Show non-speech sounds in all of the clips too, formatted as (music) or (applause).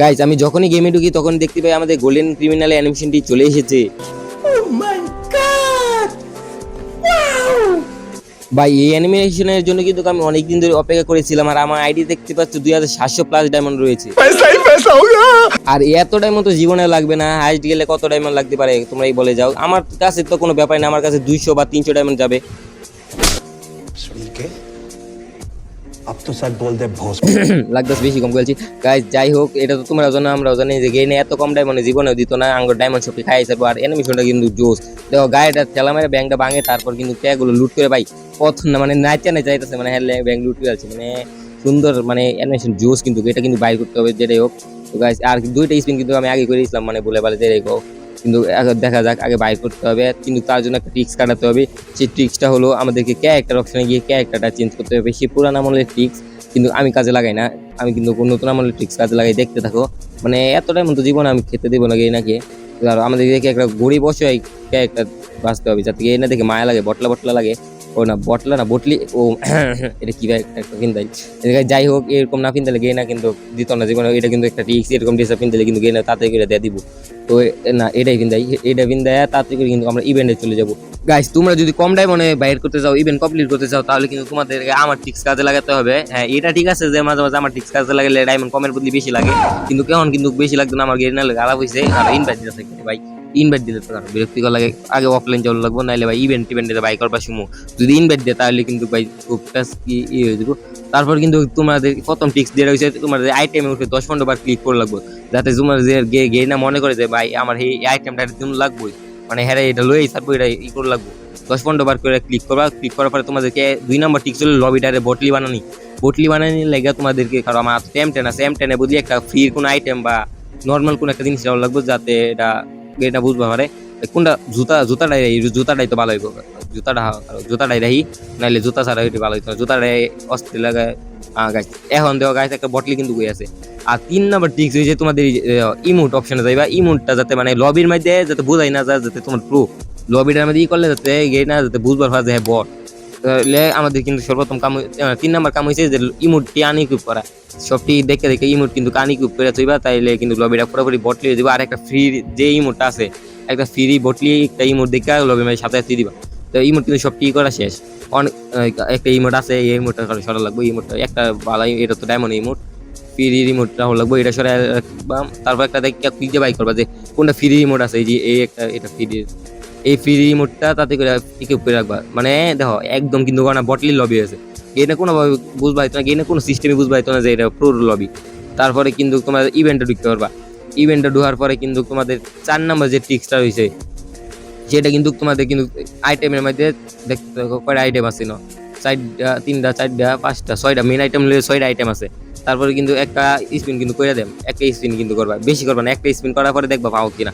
Guys আমি যখনই গেমে ঢুকি তখন দেখতে পাই আমাদের গোল্ডেন ক্রিমিনাল অ্যানিমেশনটি চলে এসেছে। ভাই এই অ্যানিমেশনের জন্য কিন্তু আমি অনেকদিন ধরে অপেক্ষা করেছিলাম আর আমার আইডি দেখতে পাচ্ছ দুই হাজার সাতশো প্লাস ডায়মন্ড রয়েছে। আর এত ডায়মন্ড তো জীবনে লাগবে না হাইস্ট গেলে কত ডায়মন্ড লাগতে পারে তোমরাই বলে যাও। আমার কাছে তো কোনো ব্যাপার না আমার কাছে দুইশো বা তিনশো ডায়মন্ড যাবে। ভক্ত স্যার বলতে ভোজ। (clears throat) লাগতেছে বেশি কম বলছি। গাইজ যাই হোক, এটা তো তোমরা জানো আমরা জানি যে গেইনে এত কম ডায়মন্ডে জীবনেও দিত না, আঙ্গুর ডায়মন্ড সবটি খাই হিসাবে আর অ্যানিমেশনটা কিন্তু জোস দেখো গায়েটা ঠেলা মেরে ব্যাংকটা ভাঙে, তারপর কিন্তু ট্যাগুলো লুট করে, ভাই, পথ না মানে নাচে না যাইতেছে মানে হ্যাঁ ব্যাংক লুট করে আছে মানে সুন্দর মানে অ্যানিমেশন জোস কিন্তু, এটা কিন্তু বাইর করতে হবে, যেটাই হোক। তো গাইজ আর দুইটা স্পিন কিন্তু আমি আগে করে দিয়েছিলাম মানে বলে বলে যেটাই হোক। কিন্তু দেখা যাক, আগে বাই করতে হবে। কিন্তু তার জন্য একটা ট্রিক্স কাটাতে হবে। সেই ট্রিক্সটা হলো আমাদেরকে ক্যারেক্টার অপশনে গিয়ে ক্যারেক্টারটা চেঞ্জ করতে হবে। সেই পুরান আমলের ট্রিক্স কিন্তু আমি কাজে লাগাই না। আমি কিন্তু নতুন আমলের ট্রিক্স কাজে লাগাই, দেখতে থাকো। মানে এতটাই মতো জীবন আমি খেতে দেবো না গিয়ে নাকি? আর আমাদের দেখে একটা গরিব অসহায় ক্যারেক্টার বাঁচতে হবে, যাতে গিয়ে না দেখে মায়া লাগে, বটলা বটলা লাগে। ও না, বটলা না, বটলি, ও (coughs) এটা কি একটা কিনতাই যাই হোক, এরকম না কিনতে গিয়ে না কিন্তু দিত না জীবনে। এটা কিন্তু একটা টিক্স এরকম ড্রেস কিনতে কিন্তু গিয়ে না তাতে করে দিয়ে দিব। তো না, এটাই কিনতে, এটা কিনতাই তাড়াতাড়ি করে কিন্তু আমরা ইভেন্টে চলে যাব। গাইস তোমরা যদি কম ডায়মন্ডে বাইর করতে চাও ইভেন্ট কমপ্লিট করতে চাও, তাহলে কিন্তু তোমাদের আমার টিক্স কাজে লাগাতে হবে। হ্যাঁ এটা ঠিক আছে যে মাঝে মাঝে আমার টিক্স কাজে লাগালে ডায়মন্ড কমের প্রতি বেশি লাগে, কিন্তু কেমন কিন্তু বেশি লাগতো না, আমার গেরিনাল খারাপ হয়েছে আর ইনভাইট দিতে ভাই। ইনভাইট দিতে তো কারণ বিরক্তিকর লাগে আগে অফলাইন যাওয়া লাগবো নাহলে ভাই ইভেন্ট টিভেন্টে বাই করবার সময় যদি ইনভাইট দেয় তাহলে কিন্তু ভাই খুব কি ই হয়ে যাব। তারপর কিন্তু তোমাদের প্রথম টিক্স দিয়ে রয়েছে তোমাদের আইটেমে উঠে দশ পনেরো বার ক্লিক করে লাগবে। যাতে তোমার যে গে গে না মনে করে যে ভাই আমার এই আইটেমটা জন্য লাগবে মানে হ্যাঁ এটা লই তারপর এটা ই করে লাগবে। দশ পনেরো বার করে ক্লিক করবা ক্লিক করার পরে তোমাদেরকে দুই নম্বর টিক্স হলো লবিটারে বটলি বানানি। বটলি বানানি লেগে তোমাদেরকে কারণ আমার এম টেন আছে এম টেনে বুঝলি একটা ফ্রি কোনো আইটেম বা নর্মাল কোনো একটা জিনিস দেওয়া লাগবে যাতে এটা এটা বুঝবা পারে। কোনটা জুতা, জুতাটাই রাখি জুতাটাই তো ভালো হইব। জুতাটা, জুতাটাই রাখি নাইলে জুতা ছাড়া হইতে ভালো হইতো না। জুতাটাই লাগায় গাছ এখন দেওয়া গাছ একটা বটলি কিন্তু বই আছে। আর তিন নম্বর টিক্স হয়েছে তোমাদের ইমোট অপশনে যাইবা। ইমোটটা যাতে মানে লবির মধ্যে যাতে বোঝাই না যায়, যাতে তোমার প্রুফ লবিটার মধ্যে ই করলে যাতে গে না যাতে বুঝবার হয় যে হ্যাঁ বট তাহলে আমাদের কিন্তু সর্বপ্রথম কাম তিন নাম্বার কাম হয়েছে যে ইমোটটি আনিকুপ করা। সবটি দেখে দেখে ইমোট কিন্তু কানিকুপ করে চইবা তাইলে কিন্তু লবিটা পুরোপুরি বটলি যাবে আর একটা ফ্রি যে ইমোটটা আছে, একটা ফ্রি বটলি একটা ইমোট দেখে লবির মধ্যে সাথে দিবা। তো ইমোট কিন্তু সব সবটি করা শেষ। অনেক একটা ইমোট আছে, এই ইমোটটা সরা লাগবে। ইমোটটা একটা ভালো এটা তো ডায়মন্ড ইমোট। ফ্রি রিমোটটা হলো লাগবে, এটা রাখবা। তারপর একটা দেখে খুঁজে বাই করবা যে কোনটা ফ্রি রিমোট আছে, এই যে এই একটা, এটা ফ্রি এই ফ্রি রিমোটটা তাতে করে টিকে করে রাখবা? মানে দেখো, একদম কিন্তু কোনো বটলি লবি আছে। এটা কোনোভাবে বুঝবা হইতো না এটা কোনো সিস্টেমে বুঝবা হইতো না যে এটা প্রো লবি তারপরে কিন্তু তোমার ইভেন্টে ঢুকতে পারবা। ইভেন্টে ঢোকার পরে কিন্তু তোমাদের চার নাম্বার যে ট্রিক্সটা রয়েছে, সেটা কিন্তু তোমাদের কিন্তু আইটেমের মধ্যে দেখতে কয়টা আইটেম আছে না? চারটা, তিনটা, চারটা, পাঁচটা, ছয়টা মেন আইটেম নিলে ছয়টা আইটেম আছে। তারপরে কিন্তু একটা স্পিন কিন্তু করে দেন একটা স্পিন কিন্তু করবা। বেশি করবা না, একটা স্পিন করার পরে দেখবা পাও কিনা।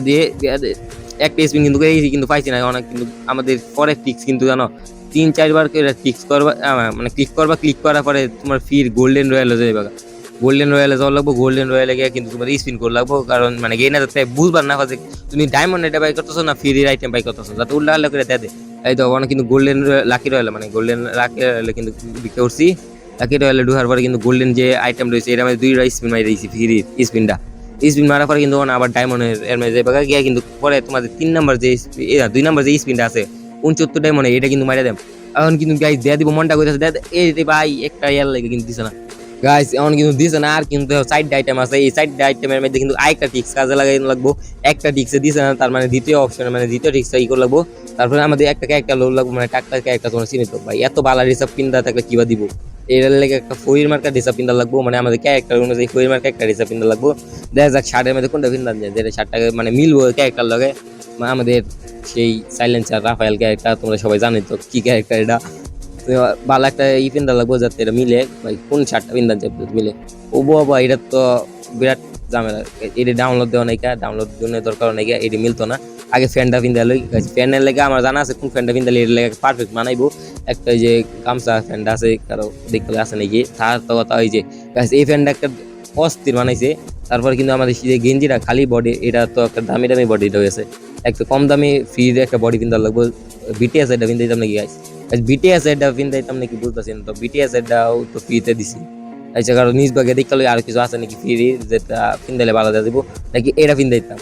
দিয়ে, দেয়া দিয়ে- একটা স্পিন কিন্তু কিন্তু পাইছি না, অনেক কিন্তু আমাদের পরে ফিক্স কিন্তু জানো, তিন, চারবার টিক্স করবা মানে ক্লিক করবা ক্লিক করার পরে তোমার ফির গোল্ডেন রয়্যালে যাবে গোল্ডেন রয়্যালে যাওয়া লাগবো গোল্ডেন রয়্যালে গিয়ে কিন্তু তোমার স্পিন করে লাগবো, কারণ মানে গেয়ে না যাতে বুঝবার না হয় যে তুমি ডায়মন্ড এটা বাই করতেছো না ফ্রি আইটেম বাই করতেছো, যাতে উল্লা আল্লাহ করে দেয় এই তো, অনেক কিন্তু গোল্ডেন লাকি রয়্যালে মানে গোল্ডেন লাকি রয়্যালে কিন্তু বিক্রি করছি। লাকি রয়্যালে ঢোকার পরে কিন্তু গোল্ডেন যে আইটেম রয়েছে এটা আমি দুইটা স্পিন মারি দিয়েছি ফ্রি স্পিনটা স্পিন মারার পরে কিন্তু আবার ডায়মন্ডের এর মধ্যে যাবে গিয়ে কিন্তু পরে তোমাদের তিন নাম্বার যে দুই নাম্বার যে স্পিনটা আছে, উনচত্তর ডায়মন্ডে এটা কিন্তু মারা দেব এখন কিন্তু গাইজ দেয়া দিব, মনটা কইতেছে, দেয়া এই ভাই, একটা ইয়ার লাগে কিন্তু দিছে না। গাইস এখন কিন্তু দিছে না, আর কিন্তু সাইড আইটেম আছে, এই সাইড আইটেমের মধ্যে কিন্তু আরেকটা টিক্স কাজে লাগাই লাগবো। একটা টিক্সে দিছে না, তার মানে দ্বিতীয় অপশন মানে দ্বিতীয় টিক্সটা ই করে লাগবো। তারপরে আমাদের একটা ক্যারেক্টার লোড লাগবো মানে টাক্তার ক্যারেক্টার তোমার চিনি তো ভাই, এত বালা রিসাব পিন্দা থাকলে কিবা দিব? এর লেগে একটা ফইর মার্কা রিসাব পিন্দা লাগবো মানে আমাদের ক্যারেক্টার অনুযায়ী ফইর মার্কা একটা রিসাব পিন্দা লাগবো। দেখা যাক শার্টের মধ্যে কোনটা পিন্দা যায়, যেটা শার্টটাকে মানে মিলবো ক্যারেক্টার লগে। মানে আমাদের সেই সাইলেন্সার রাফায়েল ক্যারেক্টার তোমরা সবাই জানো তো কি ক্যারেক্টার এটা। ভালো একটা ই পিন্দা লাগবো যাতে এটা মিলে, ভাই, কোন শার্টটা পিন্দা যাবে মিলে। ও বাবা, এটা তো বিরাট ঝামেলা। এটা ডাউনলোড দেওয়া নাই ডাউনলোড জন্য দরকার নাই এটি মিলতো না। আগে ফ্যানটা পিন্দা লই ফ্যানের লেগে আমার জানা আছে কোন ফ্যানটা পিন্দা এর লেগে পারফেক্ট বানাইবো একটা ওই যে গামছা ফ্যানটা আছে, কারও দেখতে আছে নাকি? তার তো কথা ওই যে এই ফ্যানটা একটা অস্থির বানাইছে। তারপর কিন্তু আমাদের যে গেঞ্জিটা খালি বডি এটা তো একটা দামি দামি বডি রয়েছে একটা কম দামি ফ্রির একটা বডি পিন্দা লাগবো। বিটিএস এটা পিন্দা দিতাম নাকি গাইস বিটিএস এটা পিন্দা দিতাম নাকি বুঝতেছি না তো বিটিএস এটাও তো ফ্রিতে দিছি। আচ্ছা কারণ নিজ ভাগে দেখতে আর কিছু আছে নাকি ফ্রি যেটা পিন্দালে ভালো দেওয়া দিব নাকি এটা পিন্দাইতাম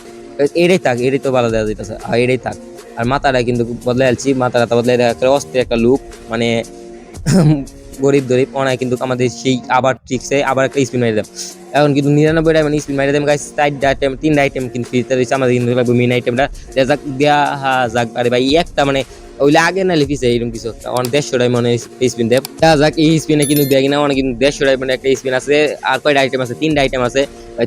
এটাই থাক, এটাই তো ভালো দেওয়া যেতেছে আর এটাই থাক। আর মাথাটা কিন্তু বদলাই আলছি মাথাটা বদলাই দেখা অস্থির একটা লুক মানে (laughs) গরিব দরিব, অনেক কিন্তু আমাদের সেই আবার ট্রিক্সে আবার একটা স্পিন মারি দেব এখন কিন্তু নিরানব্বই টাইম স্পিন মারি দেব গাছ চারটা আইটেম তিনটা আইটেম কিন্তু ফ্রিতে রয়েছে। আমাদের কিন্তু লাগবে মেন আইটেমটা যাক, দেয়া হা যাক। আরে ভাই একটা মানে ওইলে আগে না লিখিছে এরকম কিছু একটা। অনেক দেড়শো ডায়মন্ড স্পিন দেব। দেখা যাক, এই স্পিনে কিন্তু দেয় কিনা অনেক কিন্তু দেড়শো ডায়মন্ড একটা স্পিন আছে। আর কয়টা আইটেম আছে? তিনটা আইটেম আছে।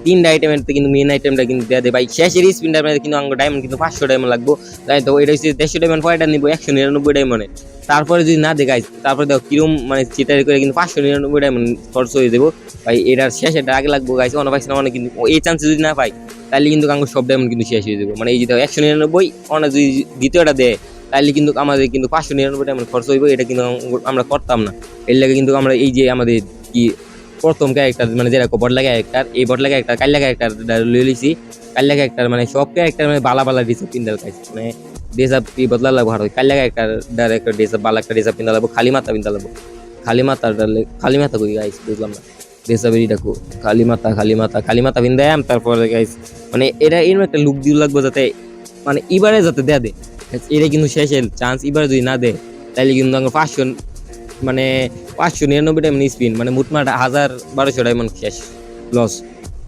তিনটা আইটেমের কিন্তু মেন আইটেমটা কিন্তু দেয়া দেয় ভাই, শেষের স্পিনটার মধ্যে কিন্তু আমার ডায়মন্ড কিন্তু পাঁচশো ডায়মন্ড লাগবো। তাই তো, এটা হচ্ছে দেড়শো ডায়মন্ড কয়টা নিবো? একশো নিরানব্বই ডায়মন্ডে তারপরে যদি না দেখাই তারপরে দেখো কিরম মানে চিটারি করে কিন্তু পাঁচশো নিরানব্বই ডায়মন্ড খরচ হয়ে দেবো। ভাই, এটার শেষ শেষে আগে লাগবো গাইছে অনেক পাইছে না অনেক কিন্তু এই চান্সে যদি না পাই, তাহলে কিন্তু আমার সব ডায়মন্ড কিন্তু শেষ হয়ে দেবো। মানে এই যে দেখো, একশো নিরানব্বই অনেক যদি দ্বিতীয়টা দেয় তাহলে কিন্তু আমাদের কিন্তু পাঁচশো নিরানব্বই ডায়মন্ড খরচ হইব, এটা কিন্তু আমরা করতাম না। এর লাগে কিন্তু আমরা এই যে আমাদের কি প্রথম ক্যারেক্টার মানে যেটা বটলা ক্যারেক্টার এই বটলা ক্যারেক্টার কাল্লা ক্যারেক্টার লয়ে কাল্লা ক্যারেক্টার মানে সব ক্যারেক্টার মানে বালা বালা ডিসে পিন্দাল খাইছে। মানে ড্রেস কি বদলা লাগবো আর কাল্লা ক্যারেক্টার ডাইরেক্ট ড্রেস আপ বালা একটা ড্রেস আপ পিন্দা লাগবো, খালি মাথা পিন্দা লাগবো। খালি মাথা খালি মাথা কই গাইস বুঝলাম না। ড্রেস আপের ডাকু খালি মাথা খালি মাথা খালি মাথা পিন্দাম তারপরে গাইস মানে এটা এরকম একটা লুক দিয়ে লাগবো যাতে মানে এবারে যাতে দেয়া দে। এটা কিন্তু শেষের চান্স এবার যদি না দেয় তাহলে কিন্তু আমার পাঁচশো মানে পাঁচশো নিরানব্বই ডায়মন্ড স্পিন মানে মুটমাট হাজার বারোশো ডায়মন্ড শেষ লস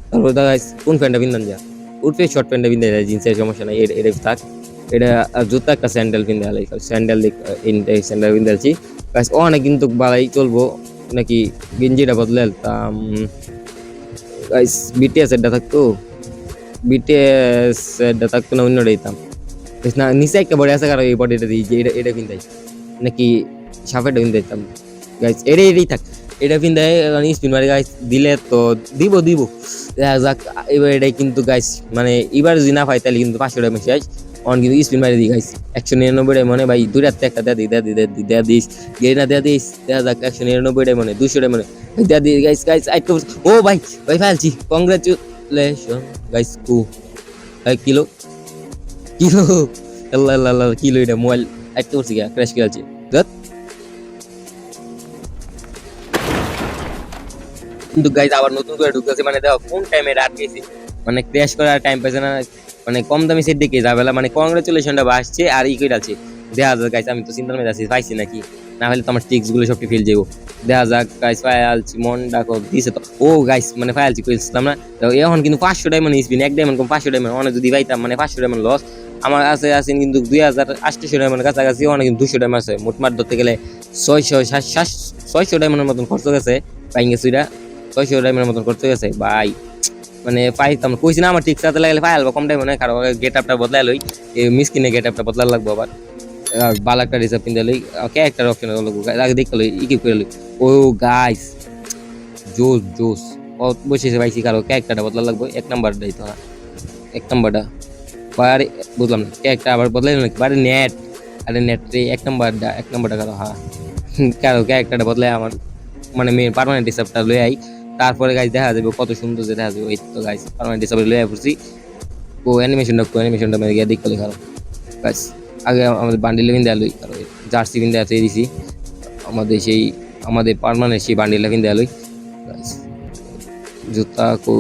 তারপর দেখা কোন প্যান্টটা বিন্দান যা? উঠবে শর্ট প্যান্টটা বিন্দা যায় জিন্সের সমস্যা নাই এটা থাক। এটা জুতা একটা স্যান্ডেল পিন্দা আলাই স্যান্ডেল স্যান্ডেল পিন্দালছি গাছ। অনেক কিন্তু বালাই চলবো, নাকি গেঞ্জিটা বদলে আলতাম গাইস বিটিএস এরটা থাকতো। বিটিএস এরটা থাকতো না অন্যটা দিতাম। না নিচে একটা বড় আছে কারণ এই বডিটা দিই যে এটা এটা কিনতাই নাকি সাপেরটা কিনতে দিতাম গাইস এটা, এটাই থাক। এটা কিনতে স্পিন মারি গাইস দিলে তো দিব দিব। দেখা যাক, এবার এটাই কিন্তু গাইস মানে এবার যদি না পাই তাহলে কিন্তু পাঁচশো টাকা শেষ অন কিন্তু স্পিন মারি দিই গাইস একশো নিরানব্বই টাকা মনে ভাই, দুই রাত্রে একটা দেয়া দিই দেয়া দিই দেয়া দিই, দেয়া দিস। গেই না দেয়া দিস। দেখা যাক, একশো নিরানব্বই টাকা মনে দুশো টাকা মনে দেয়া দিই গাইস গাইস আইটো ও, ভাই ভাই, ফেলছি। কংগ্রাচুলেশন গাইস কু। কিলো। কিলো? আল্লাহ আল্লাহ কিলো এটা মোবাইল গা ক্র্যাশ কিন্তু গাইজ আবার নতুন করে ঢুকতেছে মানে দেখো, কোন টাইমে রাত মানে ক্র্যাশ করার টাইম না মানে কম দামি সেট দেখে যাবেলা মানে কংগ্রেচুলেশনটা আসছে আর ই করে আছে। দেখা যাক গাইজ আমি তো চিন্তার মধ্যে আছি, পাইছি নাকি? না হলে তো আমার টিক্সগুলো সবটি ফেল যাব দেখা যাক গাইজ ফায়ালছি মন ডাকো দিছে তো। ও গাইজ মানে ফায়ালছি কইছিলাম না, তো এখন কিন্তু পাঁচশো ডায়মন্ড স্পিন এক ডায়মন্ড কম পাঁচশো ডায়মন্ড অনেক যদি পাইতাম মানে পাঁচশো ডায়মন্ড লস আমার আছে আছে কিন্তু দুই হাজার আটশো ডায়মন্ড কাছাকাছি অনেক কিন্তু দুশো ডায়মন্ড আছে। মোটমাট ধরতে গেলে ছয়শো সাত ছয়শো ডায়মন্ডের মতন খরচ গেছে গেছে এটা ছয়শো ডায়মন্ডের মতন খরচ গেছে ভাই মানে পাইতাম কইছি না, আমার ঠিক সাথে লাগলে পাই আলবা, কম টাইম মানে কারও গেট আপটা বদলাই লই। মিসকিনে গেট আপটা বদলা লাগবো আবার। আর বাল একটা রিজার্ভ কিনতে লই। ক্যারেক্টার অপশন লাগবো আগে দেখতে লই ইকিপ করে লই। ও গাইস জোস জোস। বসেছে পাইছি কারও ক্যারেক্টারটা বদলা লাগবো। এক নাম্বারটাই তো। এক নাম্বারটা বারে বুঝলাম না। একটা আবার বদলাই নাকি? বারে নেট আরে নেট রে, এক নাম্বারটা এক নাম্বারটা কারও হ্যাঁ কারও ক্যারেক্টারটা বদলাই আমার। মানে মেন পার্মানেন্ট হিসাবটা লই আই তারপরে গাছ দেখা যাবে কত সুন্দর যে দেখা যাবে ওই তো গাছ পার্মানেন্ট হিসাবে লই আই পড়ছি। ও অ্যানিমেশনটা কো অ্যানিমেশনটা মেরে গিয়ে দেখতে খারাপ গাছ আগে আমাদের বান্ডিলে কিনতে কারও জার্সি কিনতে আছে দিছি। আমাদের সেই, আমাদের পার্মানেন্ট সেই বান্ডিলটা কিনতে গাছ জুতা, কো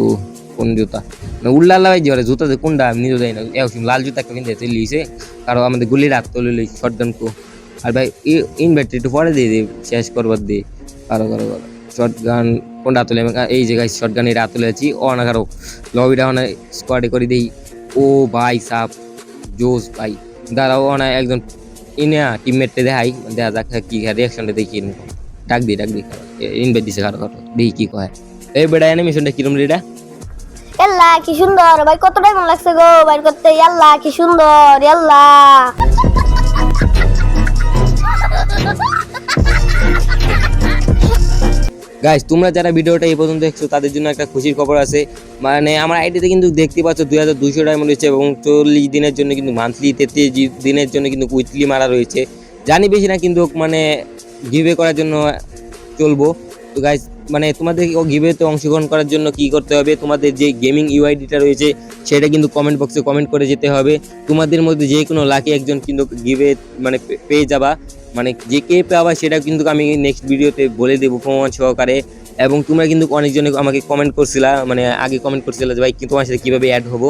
কোন জুতা? না উল্লা লাগাই যে জুতা যে কোনটা, আমি নিজে যাই না। এরকম লাল জুতা একটা কিনতে চলে লিছে কারণ আমাদের গুলি রাখতে হলো শর্টগান কো আর ভাই ইনভার্টার একটু পরে দিয়ে দিই শেষ করবার দিয়ে কারও কারও কারও। শর্ট গান কোনটা তুলে এই জায়গায় শর্ট গান এটা তুলে আছি। ও না কারও লবিটা অনেক স্কোয়াডে করে দিই। ও ভাই সাপ জোস ভাই। দাঁড়াও অনেক একজন ইনে টিমমেটে দেখাই। দেখা যাক, কি রিয়াকশনটা দেখি। ডাক দিই ডাক দিই ইনভাইট দিছে কারও কারও। দেখি কি কয়। এই বেটা অ্যানিমেশনটা কিরম রে এটা কি সুন্দর। ভাই কত টাইম লাগছে গো, বাইর করতে। ইয়াল্লা কি সুন্দর ইয়াল্লা গাইস তোমরা যারা ভিডিওটা এই পর্যন্ত দেখছ, তাদের জন্য একটা খুশির খবর আছে। মানে আমার আইডিতে কিন্তু দেখতে পাচ্ছ দুই হাজার দুইশো ডায়মন্ড রয়েছে এবং চল্লিশ দিনের জন্য কিন্তু মান্থলি তেত্রিশ দিনের জন্য কিন্তু উইকলি মারা রয়েছে। জানি বেশি না, কিন্তু মানে গিভে করার জন্য চলবো। তো গাইস মানে তোমাদের গিভেতে অংশগ্রহণ করার জন্য কি করতে হবে? তোমাদের যে গেমিং ইউআইডিটা রয়েছে, সেটা কিন্তু কমেন্ট বক্সে কমেন্ট করে যেতে হবে। তোমাদের মধ্যে যে কোনো লাকি একজন কিন্তু গিভে মানে পেয়ে যাবা। মানে যে কে পাওয়া সেটা কিন্তু আমি নেক্সট ভিডিওতে বলে দেবো প্রমাণ সহকারে। এবং তোমরা কিন্তু অনেকজনে আমাকে কমেন্ট করছিলা মানে আগে কমেন্ট করছিলা যে, ভাই তোমার সাথে কীভাবে অ্যাড হব?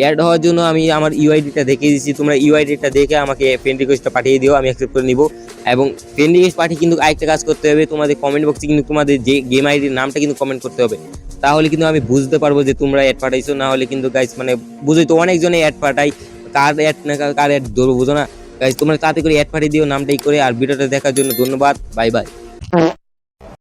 অ্যাড হওয়ার জন্য আমি আমার ইউআইডিটা দেখিয়ে দিচ্ছি তোমরা ইউআইডিটা দেখে আমাকে ফ্রেন্ড রিকোয়েস্টটা পাঠিয়ে দিও, আমি অ্যাকসেপ্ট করে নিব। এবং রিকোয়েস্ট পাঠিয়ে কিন্তু আরেকটা কাজ করতে হবে, তোমাদের কমেন্ট বক্সে কিন্তু তোমাদের যে গেম আইডির নামটা কিন্তু কমেন্ট করতে হবে। তাহলে কিন্তু আমি বুঝতে পারব যে তোমরা অ্যাড পাঠাইছো না হলে কিন্তু গাইজ মানে বুঝোই তো অনেকজনে অ্যাড পাঠাই কার অ্যাড না কার অ্যাড ধরবো বুঝো না। গাইজ তোমরা তাতে করে অ্যাড পাঠিয়ে দিও, নামটাই করে, আর ভিডিওটা দেখার জন্য ধন্যবাদ বাই বাই